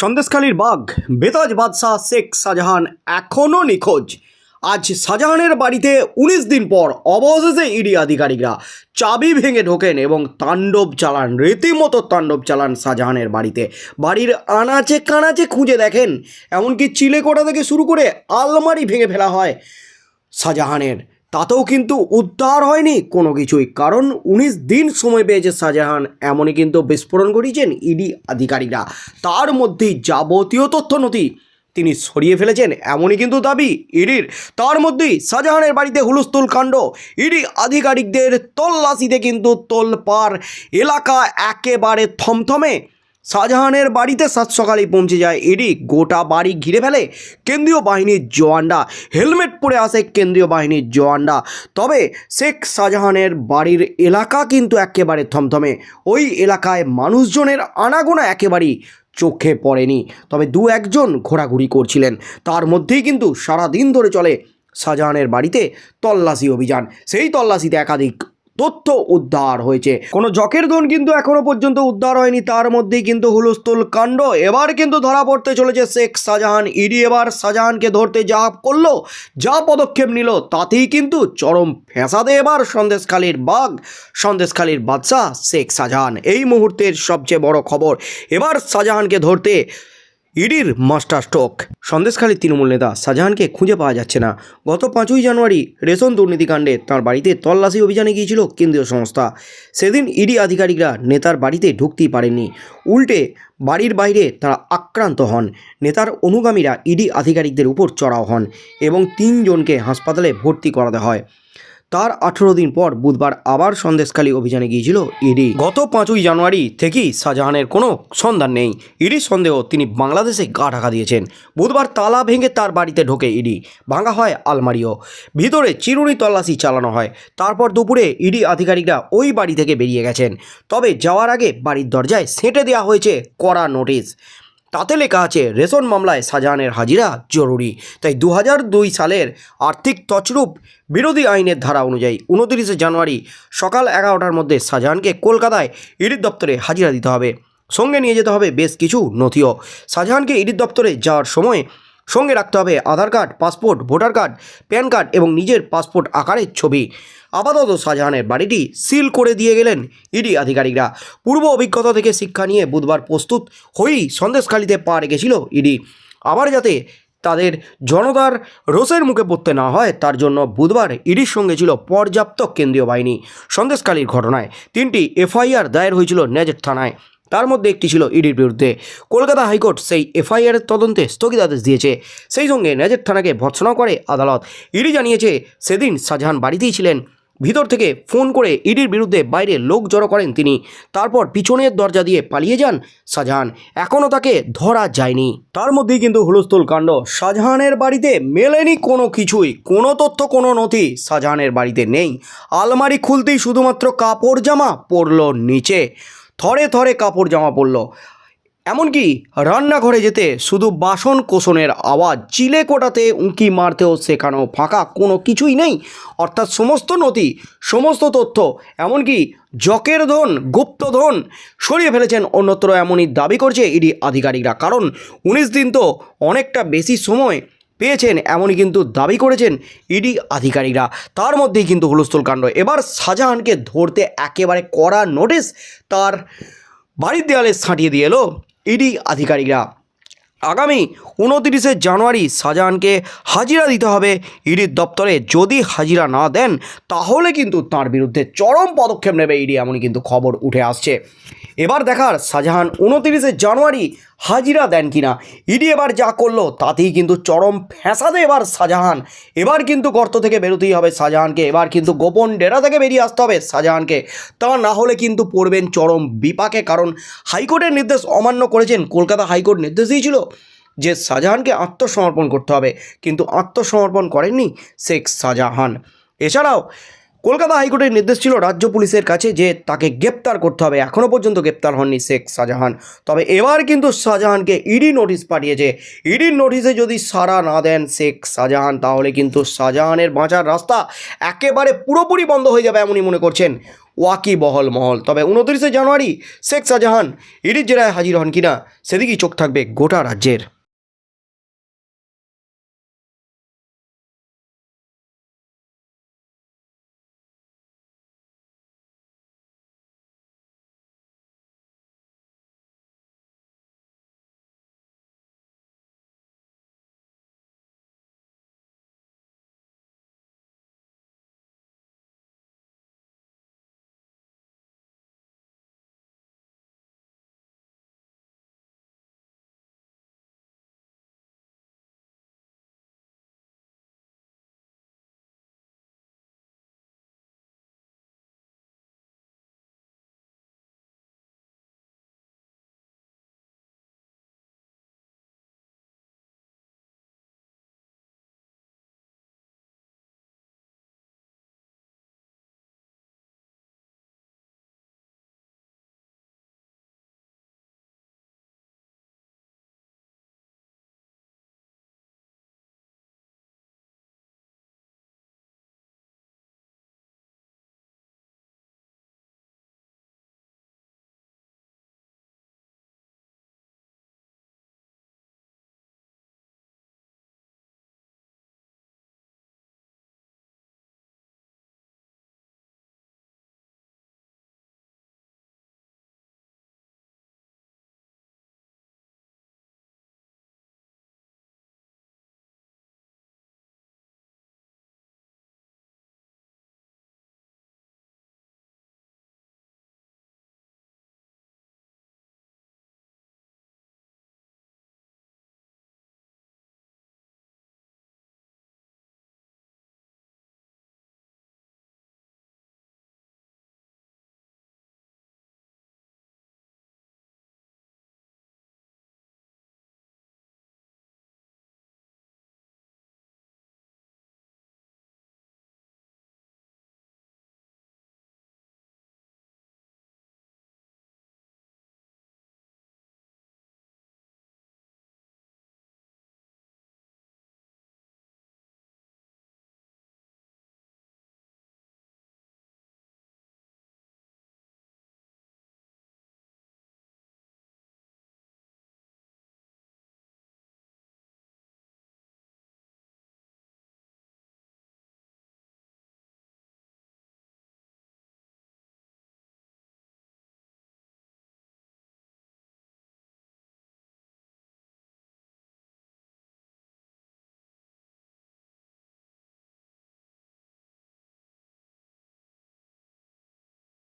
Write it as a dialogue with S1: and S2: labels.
S1: সন্দেশখালীর বাঘ, বেতাজ বাদশাহ শেখ শাহজাহান এখনও নিখোঁজ। আজ শাহজাহানের বাড়িতে উনিশ দিন পর অবশেষে ইডি আধিকারিকরা চাবি ভেঙে ঢোকেন এবং তাণ্ডব চালান, রীতিমতো তাণ্ডব চালান শাহজাহানের বাড়িতে। বাড়ির আনাচে কানাচে খুঁজে দেখেন, এমনকি চিলেকোটা থেকে শুরু করে আলমারি ভেঙে ফেলা হয় শাহজাহানের। তাতেও কিন্তু উদ্ধার হয়নি কোনো কিছুই। কারণ উনিশ দিন সময় পেয়েছে শাহজাহান, এমনই কিন্তু বিস্ফোরণ ঘটিয়েছেন ইডি আধিকারিকরা। তার মধ্যেই যাবতীয় তথ্য নথি তিনি সরিয়ে ফেলেছেন, এমনই কিন্তু দাবি ইডির। তার মধ্যেই শাহজাহানের বাড়িতে হুলস্থুল কাণ্ড, ইডি আধিকারিকদের তল্লাশিতে কিন্তু তোলপার এলাকা একেবারে থমথমে শাহজাহানের বাড়িতে সাত সকালেই পৌঁছে যায় ইডি গোটা বাড়ি ঘিরে ফেলে কেন্দ্রীয় বাহিনীর জওয়ানরা হেলমেট পরে আসে কেন্দ্রীয় বাহিনীর জওয়ানরা তবে শেখ শাহজাহানের বাড়ির এলাকা কিন্তু একেবারে থমথমে। ওই এলাকায় মানুষজনের আনাগোনা একেবারেই চোখে পড়েনি। তবে দু একজন ঘোরাঘুরি করছিলেন। তার মধ্যেই কিন্তু সারা দিন ধরে চলে শাহজাহানের বাড়িতে তল্লাশি অভিযান। সেই তল্লাশিতে একাধিক তথ্য উদ্ধার হয়েছে। কোনো জকের দন কিন্তু এখনও পর্যন্ত উদ্ধার হয়নি, তার মধ্যেই কিন্তু হুলস্থুল কাণ্ড। এবার কিন্তু ধরা পড়তে চলেছে শেখ শাহজাহান। ইডি এবার শাহজাহানকে ধরতে যা করল, যা পদক্ষেপ নিল, তাতেই কিন্তু চরম ফ্যাসাদে এবার সন্দেশখালীর বাঘ, সন্দেশখালীর বাদশাহ শেখ শাহজাহান। এই মুহূর্তের সবচেয়ে বড় খবর, এবার শাহজাহানকে ধরতে ইডির মাস্টার স্ট্রোক। সন্দেশখালীর তৃণমূল নেতা শাহজাহানকে খুঁজে পাওয়া যাচ্ছে না। গত পাঁচই জানুয়ারি রেশন দুর্নীতিকাণ্ডে তার বাড়িতে তল্লাশি অভিযানে গিয়েছিল কেন্দ্রীয় সংস্থা। সেদিন ইডি আধিকারিকরা নেতার বাড়িতে ঢুকতেই পারেননি। উল্টে বাড়ির বাইরে তারা আক্রান্ত হন। নেতার অনুগামীরা ইডি আধিকারিকদের উপর চড়াও হন এবং তিনজনকে হাসপাতালে ভর্তি করাতে হয়। তার আঠেরো দিন পর বুধবার আবার সন্দেশখালী অভিযানে গিয়েছিল ইডি। গত পাঁচই জানুয়ারি থেকেই শাহজাহানের কোনো সন্ধান নেই। ইডির সন্দেহ তিনি বাংলাদেশে গা ঢাকা দিয়েছেন। বুধবার তালা ভেঙে তার বাড়িতে ঢোকে ইডি। ভাঙা হয় আলমারিও। ভিতরে চিরুনি তল্লাশি চালানো হয়। তারপর দুপুরে ইডি আধিকারিকরা ওই বাড়ি থেকে বেরিয়ে গেছেন। তবে যাওয়ার আগে বাড়ির দরজায় সেঁটে দেওয়া হয়েছে কড়া নোটিশ। তাতে লেখা আছে, রেশন মামলায় শাহজাহানের হাজিরা জরুরি। তাই দু সালের আর্থিক তছরূপ বিরোধী আইনের ধারা অনুযায়ী উনতিরিশে জানুয়ারি সকাল এগারোটার মধ্যে শাহজাহানকে কলকাতায় ইডির দপ্তরে হাজিরা দিতে হবে। সঙ্গে নিয়ে যেতে হবে বেশ কিছু নথিও। শাহজাহানকে ইডির দপ্তরে যাওয়ার সময় সঙ্গে রাখতে হবে Aadhaar card, passport, voter card, PAN card এবং নিজের পাসপোর্ট আকারের ছবি। আপাতত শাহজাহানের বাড়িটি সিল করে দিয়ে গেলেন ইডি আধিকারিকরা। পূর্ব অভিজ্ঞতা থেকে শিক্ষা নিয়ে বুধবার প্রস্তুত হয়েই সন্দেশখালিতে পা রেখেছিল ইডি। আবার যাতে তাদের জনতার রোষের মুখে পড়তে না হয়, তার জন্য বুধবার ইডির সঙ্গে ছিল পর্যাপ্ত কেন্দ্রীয় বাহিনী। সন্দেশকালীর ঘটনায় তিনটি এফআইআর দায়ের হয়েছিল নেজেট থানায়। তার মধ্যে একটি ছিল ইডির বিরুদ্ধে। কলকাতা হাইকোর্ট সেই এফআইআরের তদন্তে স্থগিতাদেশ দিয়েছে। সেই সঙ্গে নেজের থানাকে ভর্সনা করে আদালত। ইডি জানিয়েছে, সেদিন শাহজাহান বাড়িতেই ছিলেন। ভিতর থেকে ফোন করে ইডির বিরুদ্ধে বাইরে লোক জড়ো করেন তিনি। তারপর পিছনের দরজা দিয়ে পালিয়ে যান শাহজাহান। এখনও তাকে ধরা যায়নি। তার মধ্যেই কিন্তু হুলস্থুল কাণ্ড। শাহজাহানের বাড়িতে মেলেনি কোনো কিছুই। কোনো তথ্য, কোনো নথি শাহজাহানের বাড়িতে নেই। আলমারি খুলতেই শুধুমাত্র কাপড় জামা পড়ল নিচে। থরে থরে কাপড় জামা পড়ল এমনকি রান্নাঘরে যেতে শুধু বাসন কোষণের আওয়াজ, চিলে কোটাতে উঁকি মারতেও শেখানো ফাঁকা কোনো কিছুই নেই। অর্থাৎ সমস্ত নথি, সমস্ত তথ্য, এমনকি জকের ধন গুপ্তধন সরিয়ে ফেলেছেন অন্যত্র এমনই দাবি করছে ইডি আধিকারিকরা। কারণ উনিশ দিন তো অনেকটা বেশি সময় পেয়েছেন, এমনই কিন্তু দাবি করেছেন ইডি আধিকারিকরা। তার মধ্যেই কিন্তু হুলস্থুল কাণ্ড। এবার শাহজাহানকে ধরতে একেবারে কড়া নোটিশ তার বাড়ির দেয়ালে ছাঁটিয়ে দিয়ে এলো ইডি আধিকারিকরা। আগামী উনতিরিশে জানুয়ারি শাহজাহানকে হাজিরা দিতে হবে ইডির দপ্তরে। যদি হাজিরা না দেন, তাহলে কিন্তু তার বিরুদ্ধে চরম পদক্ষেপ নেবে ইডি, এমনই কিন্তু খবর উঠে আসছে। এবার দেখার শাহজাহান উনতিরিশে জানুয়ারি হাজিরা দেন কিনা। ইডি এবার যা করল, তাতেই কিন্তু চরম ফ্যাসাদে এবার শাহজাহান। এবার কিন্তু গর্ত থেকে বেরোতেই হবে শাহজাহানকে। এবার কিন্তু গোপন ডেরা থেকে বেরিয়ে আসতে হবে শাহজাহানকে। তা না হলে কিন্তু পড়বেন চরম বিপাকে, কারণ হাইকোর্টের নির্দেশ অমান্য করেছেন। কলকাতা হাইকোর্ট নির্দেশ দিয়েছিল যে শাহজাহানকে আত্মসমর্পণ করতে হবে। কিন্তু আত্মসমর্পণ করেননি শেখ শাহজাহান। এছাড়াও কলকাতা হাইকোর্টের নির্দেশ ছিল রাজ্য পুলিশের কাছে যে তাকে গ্রেপ্তার করতে হবে। এখনও পর্যন্ত গ্রেপ্তার হননি শেখ শাহজাহান। তবে এবার কিন্তু শাহজাহানকে ইডি নোটিশ পাঠিয়েছে। ইডির নোটিশে যদি সাড়া না দেন শেখ শাহজাহান, তাহলে কিন্তু শাহজাহানের বাঁচার রাস্তা একেবারে পুরোপুরি বন্ধ হয়ে যাবে এমনই মনে করছেন ওয়াকি বহল মহল। তবে উনত্রিশে জানুয়ারি শেখ শাহজাহান ইডির জেলায় হাজির হন কিনা, সেদিকেই চোখ থাকবে গোটা রাজ্যের।